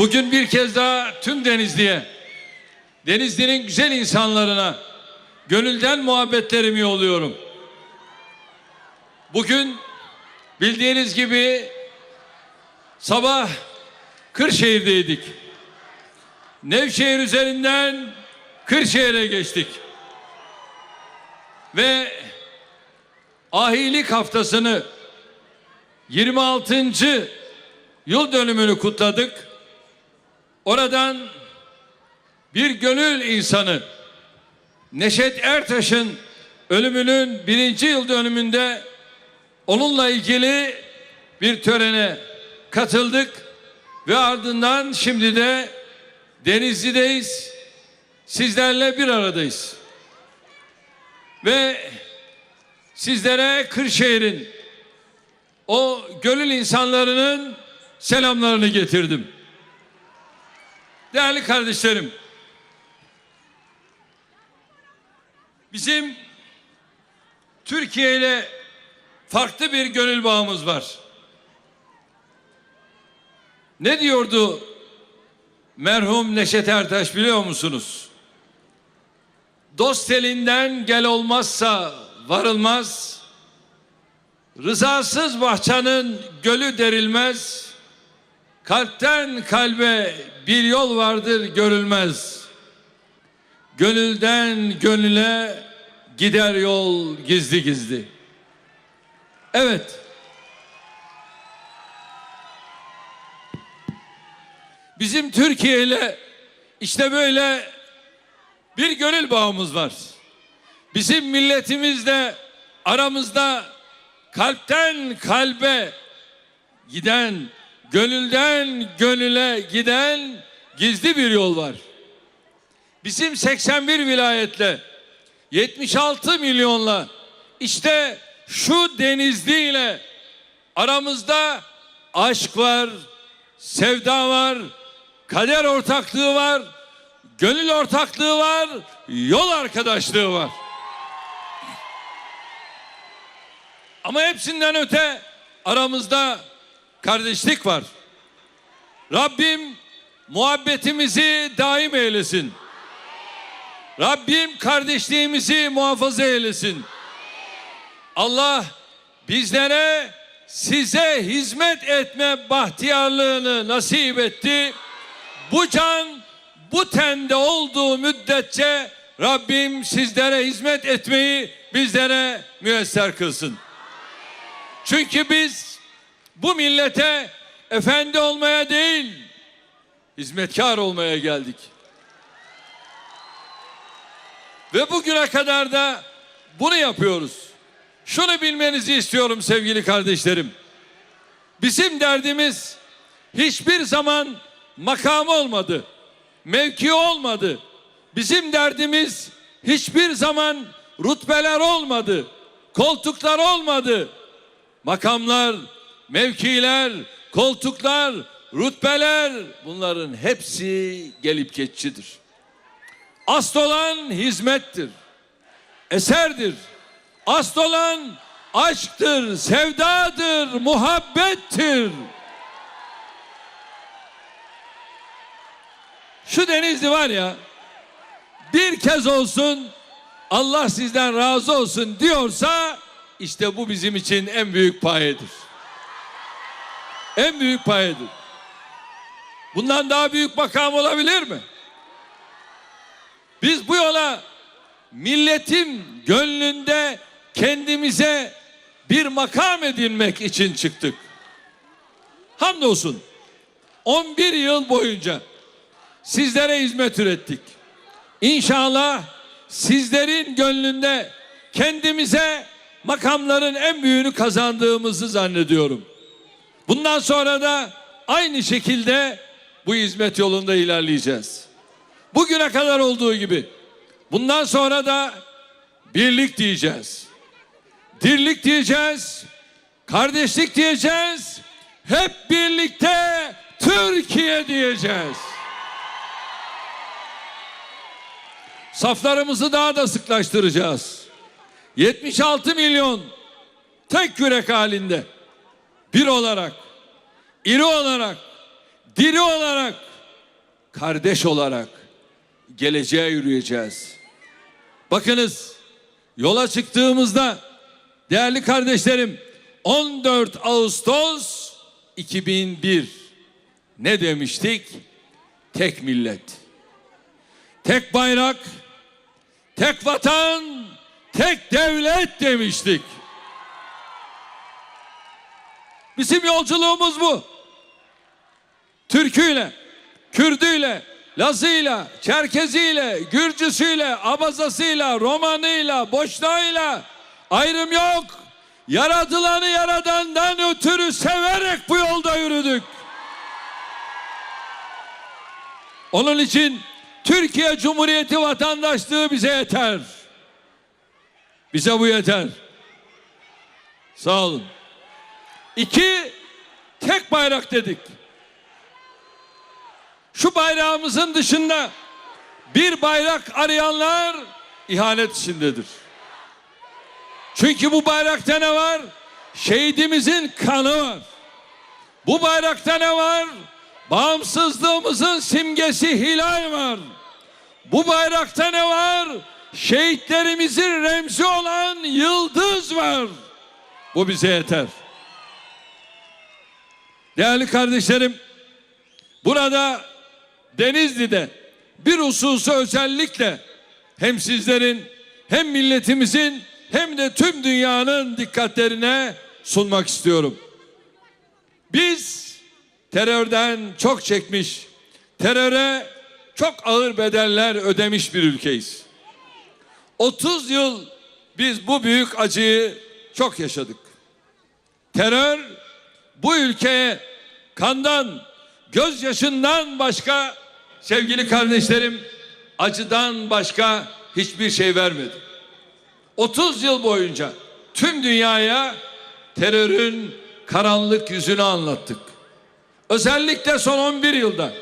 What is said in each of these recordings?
Bugün bir kez daha tüm Denizli'ye, Denizli'nin güzel insanlarına gönülden muhabbetlerimi yolluyorum. Bugün bildiğiniz gibi sabah Kırşehir'deydik. Nevşehir üzerinden Kırşehir'e geçtik. Ve ahilik haftasını 26. yıl dönümünü kutladık. Oradan bir gönül insanı Neşet Ertaş'ın ölümünün birinci yıl dönümünde onunla ilgili bir törene katıldık ve ardından şimdi de Denizli'deyiz. Sizlerle bir aradayız. Ve sizlere Kırşehir'in o gönül insanlarının selamlarını getirdim. Değerli kardeşlerim, bizim Türkiye ile farklı bir gönül bağımız var. Ne diyordu merhum Neşet Ertaş biliyor musunuz? Dost elinden gel olmazsa varılmaz. Rızasız bahçanın gölü derilmez. Kalpten kalbe bir yol vardır görülmez. Gönülden gönüle gider yol gizli gizli. Evet. Bizim Türkiye ile işte böyle bir gönül bağımız var. Bizim milletimizle aramızda kalpten kalbe giden, gönülden gönüle giden gizli bir yol var. Bizim 81 vilayetle 76 milyonla işte şu Denizli ile aramızda aşk var, sevda var, kader ortaklığı var, gönül ortaklığı var, yol arkadaşlığı var. Ama hepsinden öte aramızda kardeşlik var. Rabbim muhabbetimizi daim eylesin. Rabbim kardeşliğimizi muhafaza eylesin. Allah bizlere size hizmet etme bahtiyarlığını nasip etti. Bu can bu tende olduğu müddetçe Rabbim sizlere hizmet etmeyi bizlere müyesser kılsın. Çünkü biz bu millete efendi olmaya değil, hizmetkar olmaya geldik. Ve bugüne kadar da bunu yapıyoruz. Şunu bilmenizi istiyorum sevgili kardeşlerim. Bizim derdimiz hiçbir zaman makam olmadı, mevki olmadı. Bizim derdimiz hiçbir zaman rutbeler olmadı, koltuklar olmadı. Makamlar, mevkiler, koltuklar, rütbeler bunların hepsi gelip geçicidir. Asıl olan hizmettir, eserdir. Asıl olan aşktır, sevdadır, muhabbettir. Şu Denizli var ya, bir kez olsun Allah sizden razı olsun diyorsa işte bu bizim için en büyük payedir. En büyük payedir. Bundan daha büyük makam olabilir mi? Biz bu yola milletin gönlünde kendimize bir makam edinmek için çıktık. Hamdolsun 11 yıl boyunca sizlere hizmet ürettik. İnşallah sizlerin gönlünde kendimize makamların en büyüğünü kazandığımızı zannediyorum. Bundan sonra da aynı şekilde bu hizmet yolunda ilerleyeceğiz. Bugüne kadar olduğu gibi bundan sonra da birlik diyeceğiz. Dirlik diyeceğiz. Kardeşlik diyeceğiz. Hep birlikte Türkiye diyeceğiz. Saflarımızı daha da sıklaştıracağız. 76 milyon tek yürek halinde bir olarak, iri olarak, diri olarak kardeş olarak geleceğe yürüyeceğiz. Bakınız yola çıktığımızda değerli kardeşlerim 14 Ağustos 2001 ne demiştik? Tek millet, tek bayrak, tek vatan, tek devlet demiştik. Bizim yolculuğumuz bu. Türküyle, Kürdüyle, Lazıyla, Çerkeziyle, Gürcüsüyle, Abazasıyla, Romanıyla, Boşnağıyla ayrım yok. Yaratılanı yaradandan ötürü severek bu yolda yürüdük. Onun için Türkiye Cumhuriyeti vatandaşlığı bize yeter. Bize bu yeter. Sağ olun. İki, tek bayrak dedik. Şu bayrağımızın dışında bir bayrak arayanlar ihanet içindedir. Çünkü bu bayrakta ne var? Şehidimizin kanı var. Bu bayrakta ne var? Bağımsızlığımızın simgesi hilal var. Bu bayrakta ne var? Şehitlerimizin remzi olan yıldız var. Bu bize yeter. Değerli kardeşlerim, burada Denizli'de bir hususu özellikle hem sizlerin hem milletimizin hem de tüm dünyanın dikkatlerine sunmak istiyorum. Biz terörden çok çekmiş, teröre çok ağır bedeller ödemiş bir ülkeyiz. 30 yıl biz bu büyük acıyı çok yaşadık. Terör bu ülkeye kandan, gözyaşından başka sevgili kardeşlerim acıdan başka hiçbir şey vermedi. 30 yıl boyunca tüm dünyaya terörün karanlık yüzünü anlattık. Özellikle son 11 yılda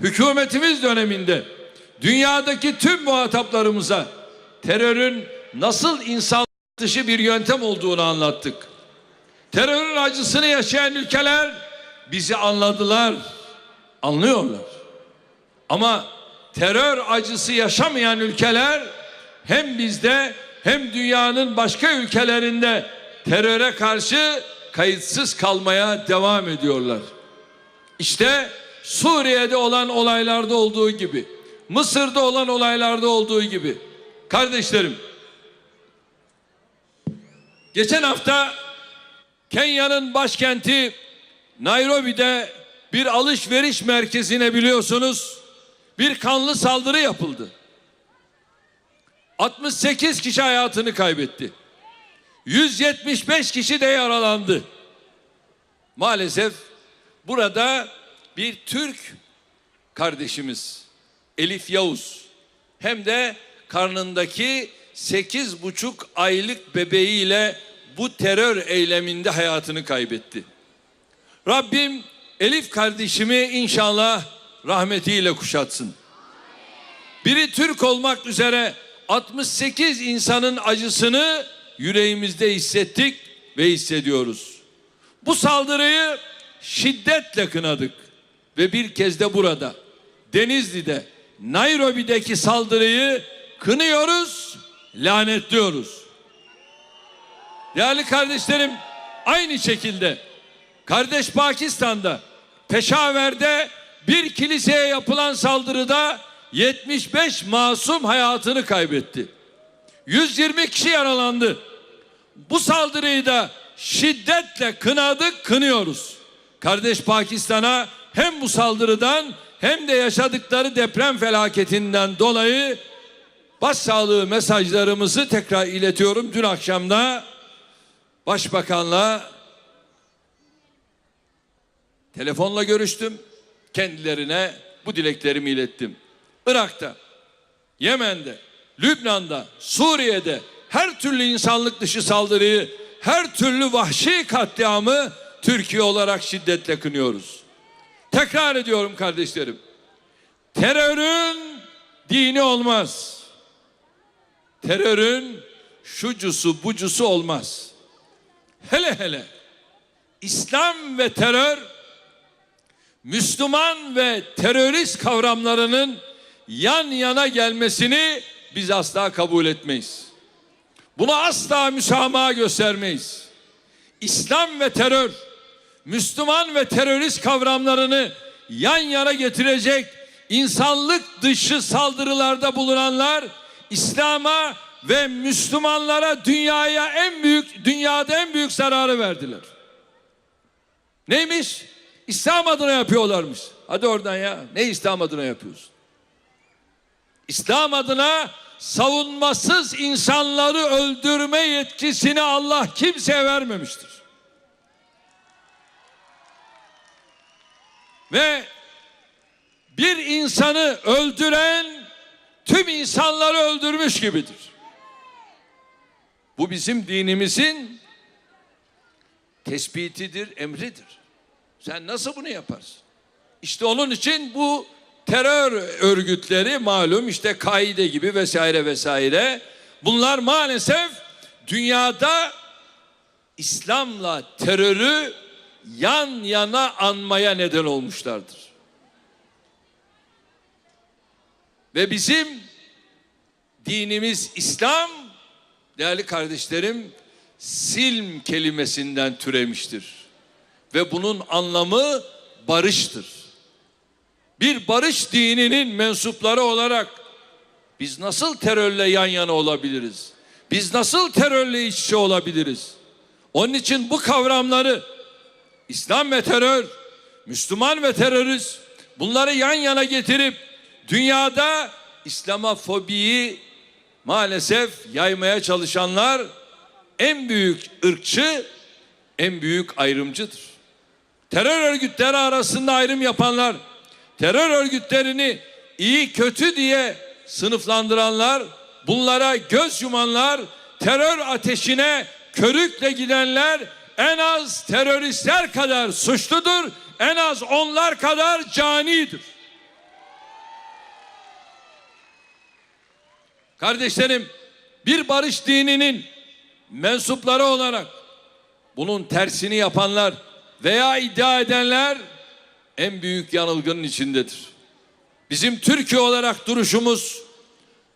hükümetimiz döneminde dünyadaki tüm muhataplarımıza terörün nasıl insan dışı bir yöntem olduğunu anlattık. Terörün acısını yaşayan ülkeler bizi anladılar, anlıyorlar. Ama terör acısı yaşamayan ülkeler hem bizde hem dünyanın başka ülkelerinde teröre karşı kayıtsız kalmaya devam ediyorlar. İşte Suriye'de olan olaylarda olduğu gibi, Mısır'da olan olaylarda olduğu gibi. Kardeşlerim, geçen hafta Kenya'nın başkenti Nairobi'de bir alışveriş merkezine biliyorsunuz bir kanlı saldırı yapıldı. 68 kişi hayatını kaybetti. 175 kişi de yaralandı. Maalesef burada bir Türk kardeşimiz Elif Yavuz hem de karnındaki sekiz buçuk aylık bebeğiyle bu terör eyleminde hayatını kaybetti. Rabbim Elif kardeşimi inşallah rahmetiyle kuşatsın. Biri Türk olmak üzere 68 insanın acısını yüreğimizde hissettik ve hissediyoruz. Bu saldırıyı şiddetle kınadık ve bir kez de burada Denizli'de Nairobi'deki saldırıyı kınıyoruz, lanetliyoruz. Değerli kardeşlerim aynı şekilde kardeş Pakistan'da Peşaver'de bir kiliseye yapılan saldırıda 75 masum hayatını kaybetti. 120 kişi yaralandı. Bu saldırıyı da şiddetle kınadık, kınıyoruz. Kardeş Pakistan'a hem bu saldırıdan hem de yaşadıkları deprem felaketinden dolayı başsağlığı mesajlarımızı tekrar iletiyorum. Dün akşamda Başbakanla telefonla görüştüm. Kendilerine bu dileklerimi ilettim. Irak'ta, Yemen'de, Lübnan'da, Suriye'de her türlü insanlık dışı saldırıyı, her türlü vahşi katliamı Türkiye olarak şiddetle kınıyoruz. Tekrar ediyorum kardeşlerim. Terörün dini olmaz. Terörün şucusu bucusu olmaz. Hele hele İslam ve terör Müslüman ve terörist kavramlarının yan yana gelmesini biz asla kabul etmeyiz. Buna asla müsamaha göstermeyiz. İslam ve terör, Müslüman ve terörist kavramlarını yan yana getirecek insanlık dışı saldırılarda bulunanlar İslam'a ve Müslümanlara dünyaya en büyük dünyada en büyük zararı verdiler. Neymiş? İslam adına yapıyorlarmış. Hadi oradan ya. Ne İslam adına yapıyorsun? İslam adına savunmasız insanları öldürme yetkisini Allah kimseye vermemiştir. Ve bir insanı öldüren tüm insanları öldürmüş gibidir. Bu bizim dinimizin tespitidir, emridir. Sen nasıl bunu yaparsın? İşte onun için bu terör örgütleri malum işte Kaide gibi vesaire vesaire bunlar maalesef dünyada İslam'la terörü yan yana anmaya neden olmuşlardır. Ve bizim dinimiz İslam değerli kardeşlerim silm kelimesinden türemiştir. Ve bunun anlamı barıştır. Bir barış dininin mensupları olarak biz nasıl terörle yan yana olabiliriz? Biz nasıl terörle iç içe olabiliriz? Onun için bu kavramları İslam ve terör, Müslüman ve terörist bunları yan yana getirip dünyada İslamofobiyi maalesef yaymaya çalışanlar en büyük ırkçı, en büyük ayrımcıdır. Terör örgütleri arasında ayrım yapanlar, terör örgütlerini iyi kötü diye sınıflandıranlar, bunlara göz yumanlar, terör ateşine körükle gidenler en az teröristler kadar suçludur, en az onlar kadar canidir. Kardeşlerim, bir barış dininin mensupları olarak bunun tersini yapanlar veya iddia edenler en büyük yanılgının içindedir. Bizim Türkiye olarak duruşumuz,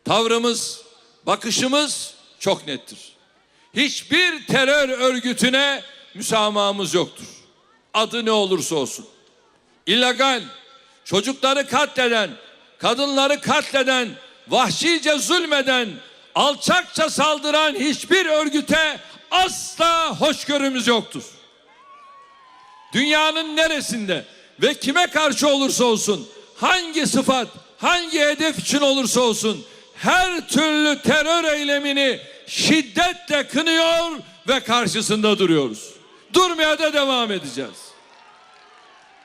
tavrımız, bakışımız çok nettir. Hiçbir terör örgütüne müsamahımız yoktur. Adı ne olursa olsun. İllegal, çocukları katleden, kadınları katleden, vahşice zulmeden, alçakça saldıran hiçbir örgüte asla hoşgörümüz yoktur. Dünyanın neresinde ve kime karşı olursa olsun, hangi sıfat, hangi hedef için olursa olsun, her türlü terör eylemini şiddetle kınıyor ve karşısında duruyoruz. Durmaya da devam edeceğiz.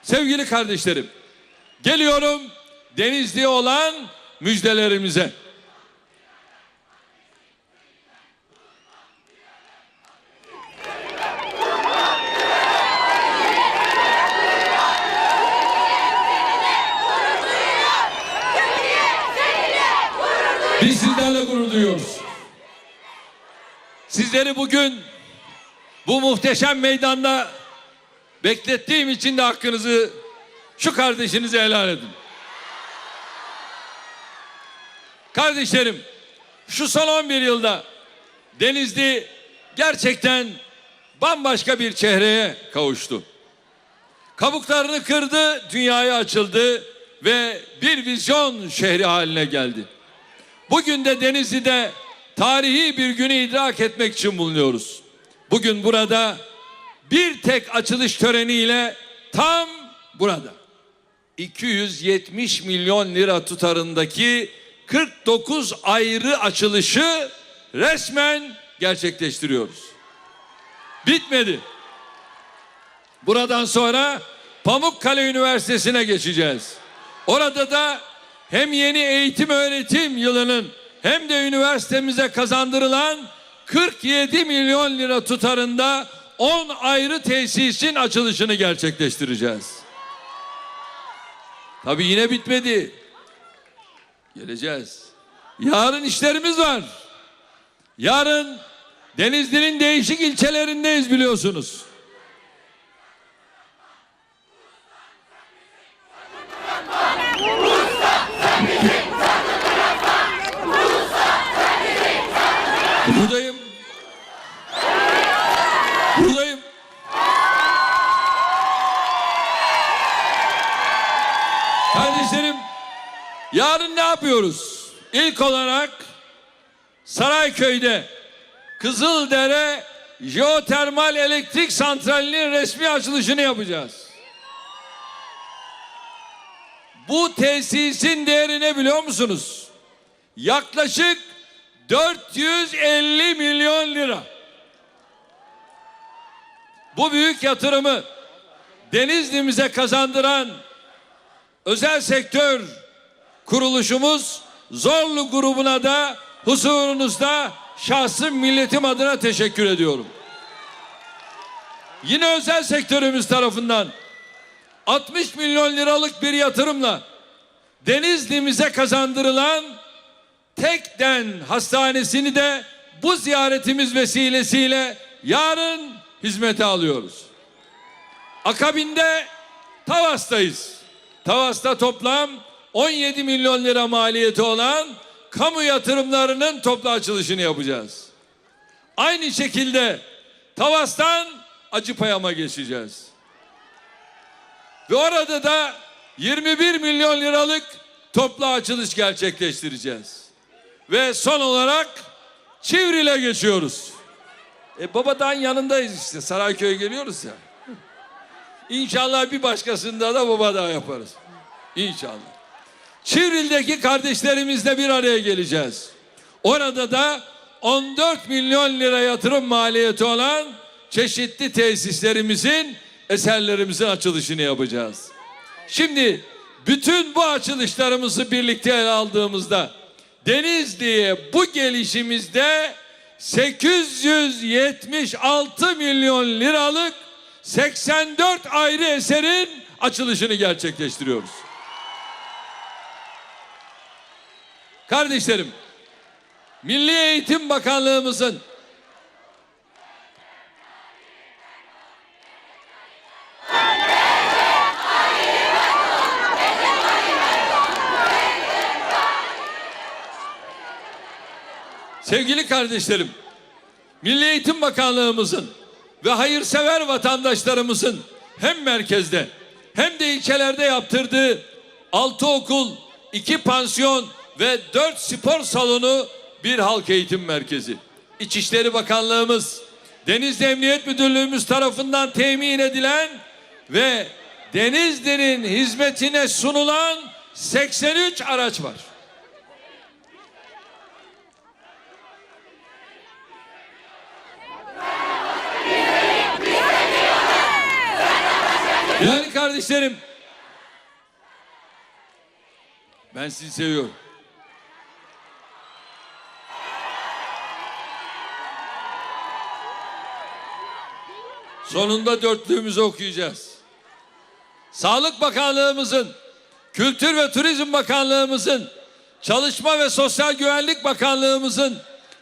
Sevgili kardeşlerim, geliyorum Denizli'ye olan müjdelerimize. Biz sizlerle gurur duyuyoruz. Sizleri bugün bu muhteşem meydanda beklettiğim için de hakkınızı şu kardeşinize helal edin. Kardeşlerim şu son 11 yılda Denizli gerçekten bambaşka bir çehreye kavuştu. Kabuklarını kırdı, dünyaya açıldı ve bir vizyon şehri haline geldi. Bugün de Denizli'de tarihi bir günü idrak etmek için bulunuyoruz. Bugün burada bir tek açılış töreniyle tam burada 270 milyon lira tutarındaki 49 ayrı açılışı resmen gerçekleştiriyoruz. Bitmedi. Buradan sonra Pamukkale Üniversitesi'ne geçeceğiz. Orada da hem yeni eğitim öğretim yılının hem de üniversitemize kazandırılan 47 milyon lira tutarında 10 ayrı tesisin açılışını gerçekleştireceğiz. Tabii yine bitmedi. Geleceğiz. Yarın işlerimiz var. Yarın Denizli'nin değişik ilçelerindeyiz biliyorsunuz. Kardeşlerim yarın ne yapıyoruz? İlk olarak Sarayköy'de Kızıldere Jeotermal Elektrik Santrali'nin resmi açılışını yapacağız. Bu tesisin değeri ne biliyor musunuz? Yaklaşık 450 milyon lira. Bu büyük yatırımı Denizli'mize kazandıran özel sektör kuruluşumuz Zorlu grubuna da huzurunuzda şahsım milletim adına teşekkür ediyorum. Yine özel sektörümüz tarafından 60 milyon liralık bir yatırımla Denizli'mize kazandırılan Tekden Hastanesi'ni de bu ziyaretimiz vesilesiyle yarın hizmete alıyoruz. Akabinde Tavas'tayız. Tavas'ta toplam 17 milyon lira maliyeti olan kamu yatırımlarının toplu açılışını yapacağız. Aynı şekilde Tavas'tan Acıpayam'a geçeceğiz. Ve orada da 21 milyon liralık toplu açılış gerçekleştireceğiz. Ve son olarak Çivril'e geçiyoruz. E Babadağ'ın yanındayız işte. Sarayköy'e geliyoruz ya. İnşallah bir başkasında da Babadağ yaparız. İnşallah. Çivril'deki kardeşlerimizle bir araya geleceğiz. Orada da 14 milyon lira yatırım maliyeti olan çeşitli tesislerimizin eserlerimizin açılışını yapacağız. Şimdi bütün bu açılışlarımızı birlikte ele aldığımızda Denizli'ye bu gelişimizde 876 milyon liralık 84 ayrı eserin açılışını gerçekleştiriyoruz. Kardeşlerim, Milli Eğitim Bakanlığımızın Sevgili kardeşlerim, Milli Eğitim Bakanlığımızın ve hayırsever vatandaşlarımızın hem merkezde hem de ilçelerde yaptırdığı altı okul, iki pansiyon ve dört spor salonu bir halk eğitim merkezi. İçişleri Bakanlığımız, Denizli Emniyet Müdürlüğümüz tarafından temin edilen ve Denizli'nin hizmetine sunulan 83 araç var. Yani kardeşlerim ben sizi seviyorum. Sonunda dörtlüğümüzü okuyacağız. Sağlık Bakanlığımızın, Kültür ve Turizm Bakanlığımızın, Çalışma ve Sosyal Güvenlik Bakanlığımızın,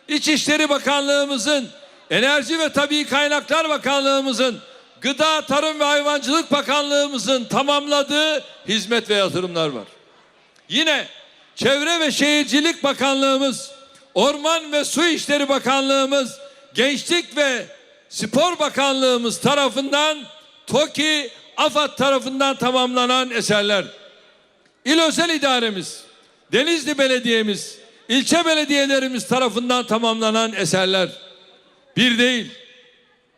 İçişleri Bakanlığımızın, Enerji ve Tabii Kaynaklar Bakanlığımızın, Gıda, Tarım ve Hayvancılık Bakanlığımızın tamamladığı hizmet ve yatırımlar var. Yine Çevre ve Şehircilik Bakanlığımız, Orman ve Su İşleri Bakanlığımız, Gençlik ve Spor Bakanlığımız tarafından TOKİ, AFAD tarafından tamamlanan eserler. İl Özel İdaremiz, Denizli Belediyemiz, ilçe belediyelerimiz tarafından tamamlanan eserler. Bir değil,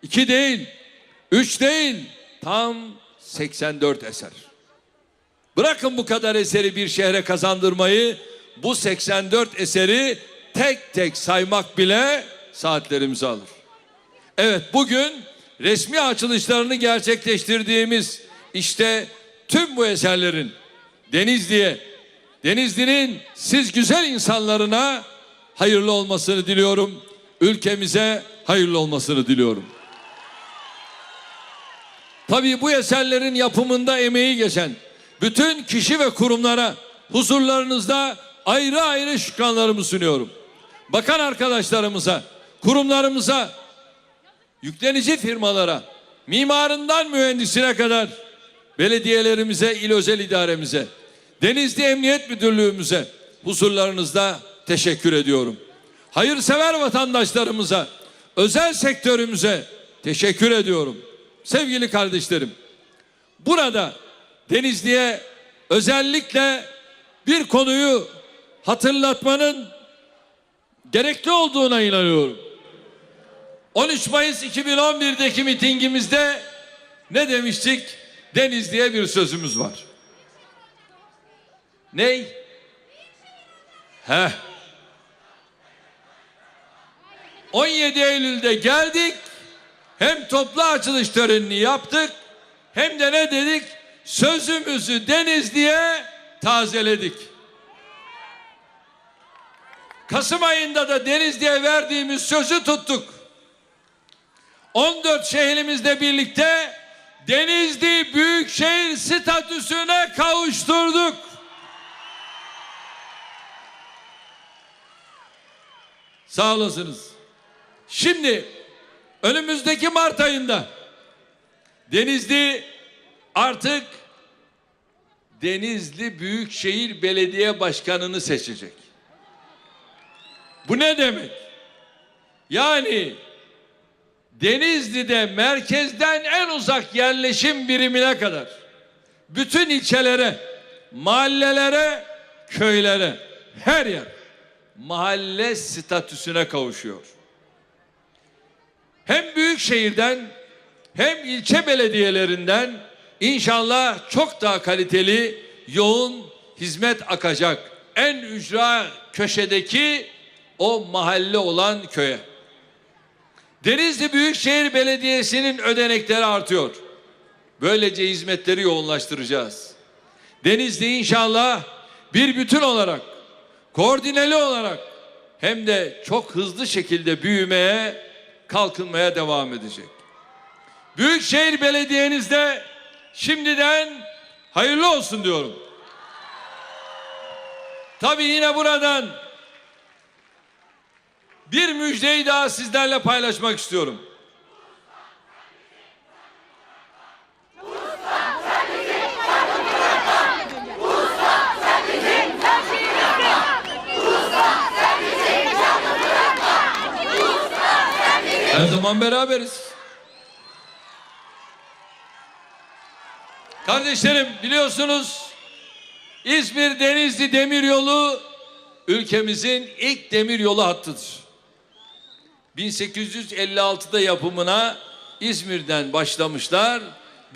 iki değil, üç değil, tam 84 eser. Bırakın bu kadar eseri bir şehre kazandırmayı, bu 84 eseri tek tek saymak bile saatlerimizi alır. Evet bugün resmi açılışlarını gerçekleştirdiğimiz işte tüm bu eserlerin Denizli'ye, Denizli'nin siz güzel insanlarına hayırlı olmasını diliyorum. Ülkemize hayırlı olmasını diliyorum. Tabii bu eserlerin yapımında emeği geçen bütün kişi ve kurumlara huzurlarınızda ayrı ayrı şükranlarımı sunuyorum. Bakan arkadaşlarımıza, kurumlarımıza, yüklenici firmalara, mimarından mühendisine kadar belediyelerimize, il özel idaremize, Denizli Emniyet Müdürlüğümüze huzurlarınızda teşekkür ediyorum. Hayırsever vatandaşlarımıza, özel sektörümüze teşekkür ediyorum. Sevgili kardeşlerim, burada Denizli'ye özellikle bir konuyu hatırlatmanın gerekli olduğuna inanıyorum. 13 Mayıs 2011'deki mitingimizde ne demiştik? Deniz diye bir sözümüz var. Ney? Heh. 17 Eylül'de geldik. Hem toplu açılış törenini yaptık. Hem de ne dedik? Sözümüzü deniz diye tazeledik. Kasım ayında da deniz diye verdiğimiz sözü tuttuk. 14 şehrimizle birlikte Denizli Büyükşehir statüsüne kavuşturduk. Sağ olasınız. Şimdi önümüzdeki Mart ayında Denizli artık Denizli Büyükşehir Belediye Başkanı'nı seçecek. Bu ne demek? Yani Denizli'de merkezden en uzak yerleşim birimine kadar bütün ilçelere, mahallelere, köylere, her yer mahalle statüsüne kavuşuyor. Hem büyük şehirden hem ilçe belediyelerinden inşallah çok daha kaliteli yoğun hizmet akacak. En ücra köşedeki o mahalle olan köye. Denizli Büyükşehir Belediyesi'nin ödenekleri artıyor. Böylece hizmetleri yoğunlaştıracağız. Denizli inşallah bir bütün olarak, koordineli olarak hem de çok hızlı şekilde büyümeye, kalkınmaya devam edecek. Büyükşehir Belediyenizde şimdiden hayırlı olsun diyorum. Tabii yine buradan bir müjdeyi daha sizlerle paylaşmak istiyorum. Her zaman beraberiz. Kardeşlerim biliyorsunuz İzmir Denizli Demiryolu ülkemizin ilk demiryolu hattıdır. 1856'da yapımına İzmir'den başlamışlar.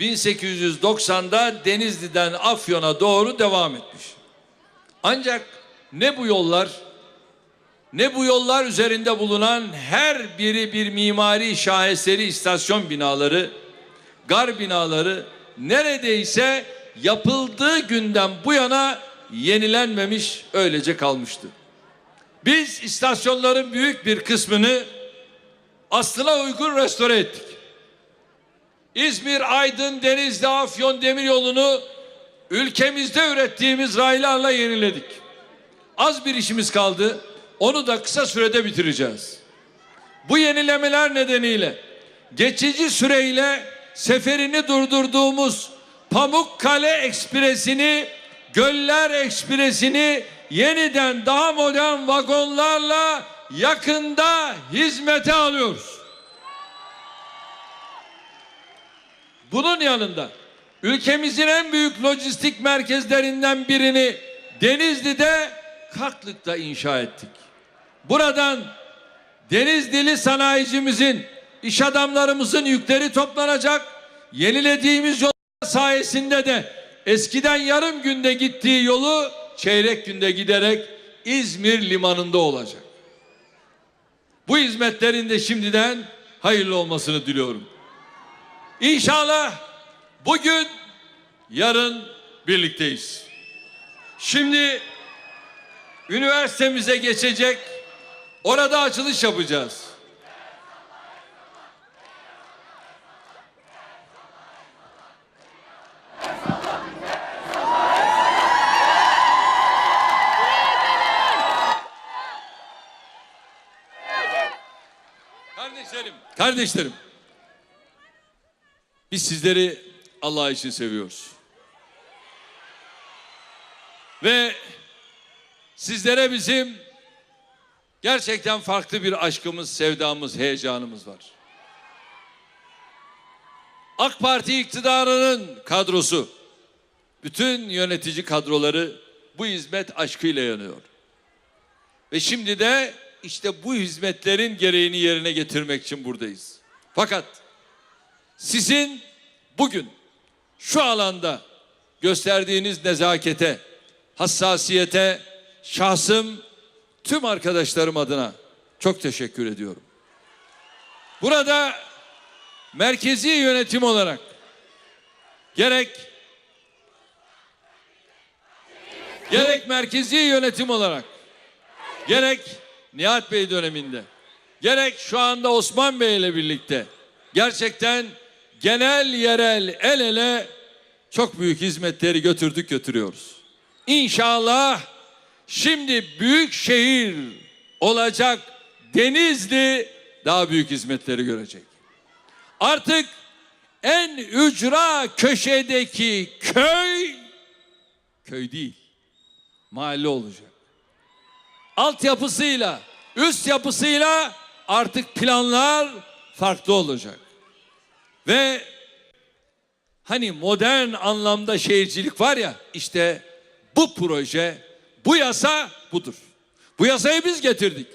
1890'da Denizli'den Afyon'a doğru devam etmiş. Ancak ne bu yollar ne bu yollar üzerinde bulunan her biri bir mimari şaheseri istasyon binaları, gar binaları neredeyse yapıldığı günden bu yana yenilenmemiş öylece kalmıştı. Biz istasyonların büyük bir kısmını aslına uygun restore ettik. İzmir, Aydın, Denizli, Afyon demiryolunu ülkemizde ürettiğimiz raylarla yeniledik. Az bir işimiz kaldı. Onu da kısa sürede bitireceğiz. Bu yenilemeler nedeniyle geçici süreyle seferini durdurduğumuz Pamukkale Ekspresi'ni, Göller Ekspresi'ni yeniden daha modern vagonlarla yakında hizmete alıyoruz. Bunun yanında ülkemizin en büyük lojistik merkezlerinden birini Denizli'de Kaklık'ta inşa ettik. Buradan Denizlili sanayicimizin, iş adamlarımızın yükleri toplanacak. Yenilediğimiz yol sayesinde de eskiden yarım günde gittiği yolu çeyrek günde giderek İzmir limanında olacak. Bu hizmetlerin de şimdiden hayırlı olmasını diliyorum. İnşallah bugün yarın birlikteyiz. Şimdi üniversitemize geçecek. Orada açılış yapacağız. Kardeşlerim. Biz sizleri Allah için seviyoruz. Ve sizlere bizim gerçekten farklı bir aşkımız, sevdamız, heyecanımız var. AK Parti iktidarının kadrosu bütün yönetici kadroları bu hizmet aşkıyla yanıyor. Ve şimdi de işte bu hizmetlerin gereğini yerine getirmek için buradayız. Fakat sizin bugün şu alanda gösterdiğiniz nezakete, hassasiyete şahsım tüm arkadaşlarım adına çok teşekkür ediyorum. Burada merkezi yönetim olarak gerek gerek merkezi yönetim olarak gerek Nihat Bey döneminde gerek şu anda Osman Bey ile birlikte gerçekten genel yerel el ele çok büyük hizmetleri götürdük götürüyoruz. İnşallah şimdi büyük şehir olacak Denizli daha büyük hizmetleri görecek. Artık en ücra köşedeki köy köy değil mahalle olacak. Altyapısıyla, üst yapısıyla artık planlar farklı olacak. Ve hani modern anlamda şehircilik var ya işte bu proje, bu yasa budur. Bu yasayı biz getirdik.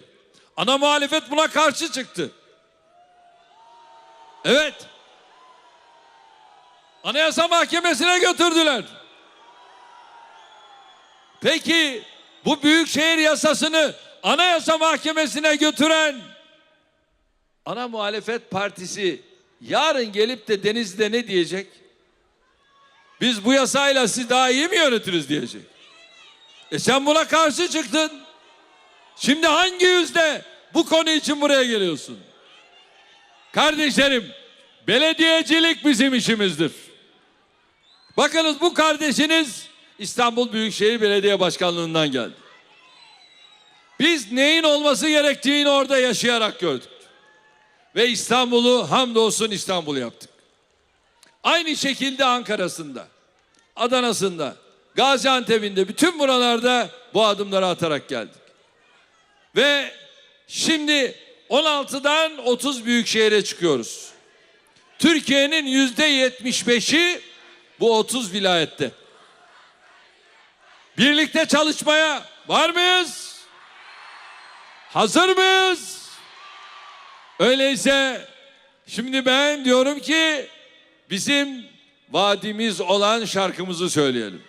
Ana muhalefet buna karşı çıktı. Evet. Anayasa Mahkemesi'ne götürdüler. Peki bu büyükşehir yasasını Anayasa Mahkemesi'ne götüren ana muhalefet partisi yarın gelip de Denizli'de ne diyecek? Biz bu yasayla siz daha iyi mi yönetiriz diyecek. E sen buna karşı çıktın. Şimdi hangi yüzde bu konu için buraya geliyorsun? Kardeşlerim, belediyecilik bizim işimizdir. Bakınız bu kardeşiniz İstanbul Büyükşehir Belediye Başkanlığından geldi. Biz neyin olması gerektiğini orada yaşayarak gördük. Ve İstanbul'u hamdolsun İstanbul yaptık. Aynı şekilde Ankara'sında, Adana'sında, Gaziantep'inde bütün buralarda bu adımları atarak geldik. Ve şimdi 16'dan 30 büyük şehre çıkıyoruz. Türkiye'nin yüzde 75'i bu 30 vilayette. Birlikte çalışmaya var mıyız? Hazır mıyız? Öyleyse şimdi ben diyorum ki bizim vaadimiz olan şarkımızı söyleyelim.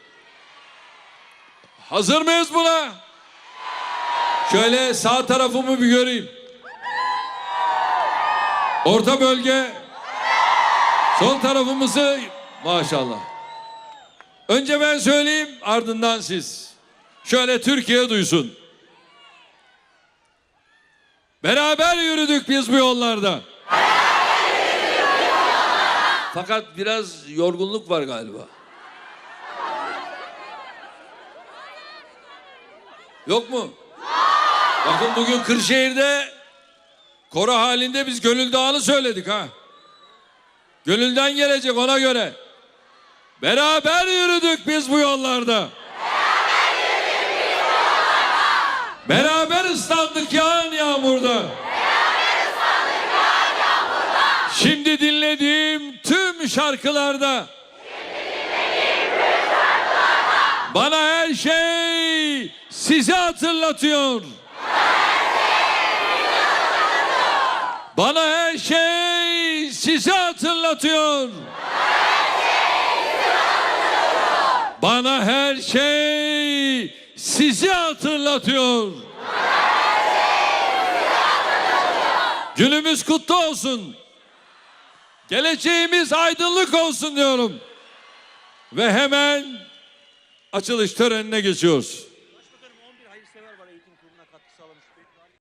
Hazır mıyız buna? Şöyle sağ tarafımı bir göreyim. Orta bölge. Sol tarafımızı maşallah. Önce ben söyleyeyim ardından siz. Şöyle Türkiye duysun. Beraber yürüdük biz bu yollarda. Fakat biraz yorgunluk var galiba. Yok mu? Bakın bugün Kırşehir'de koro halinde biz Gönül Dağı'nı söyledik ha. Gönülden gelecek ona göre. Beraber yürüdük biz bu yollarda. Beraber ıslandık yağan yağmurda. Şimdi dinlediğim tüm şarkılarda. Bana her şey sizi hatırlatıyor. Bana her şey sizi hatırlatıyor. Bana her şey sizi hatırlatıyor. Günümüz kutlu olsun. Geleceğimiz aydınlık olsun diyorum. Ve hemen açılış törenine geçiyoruz.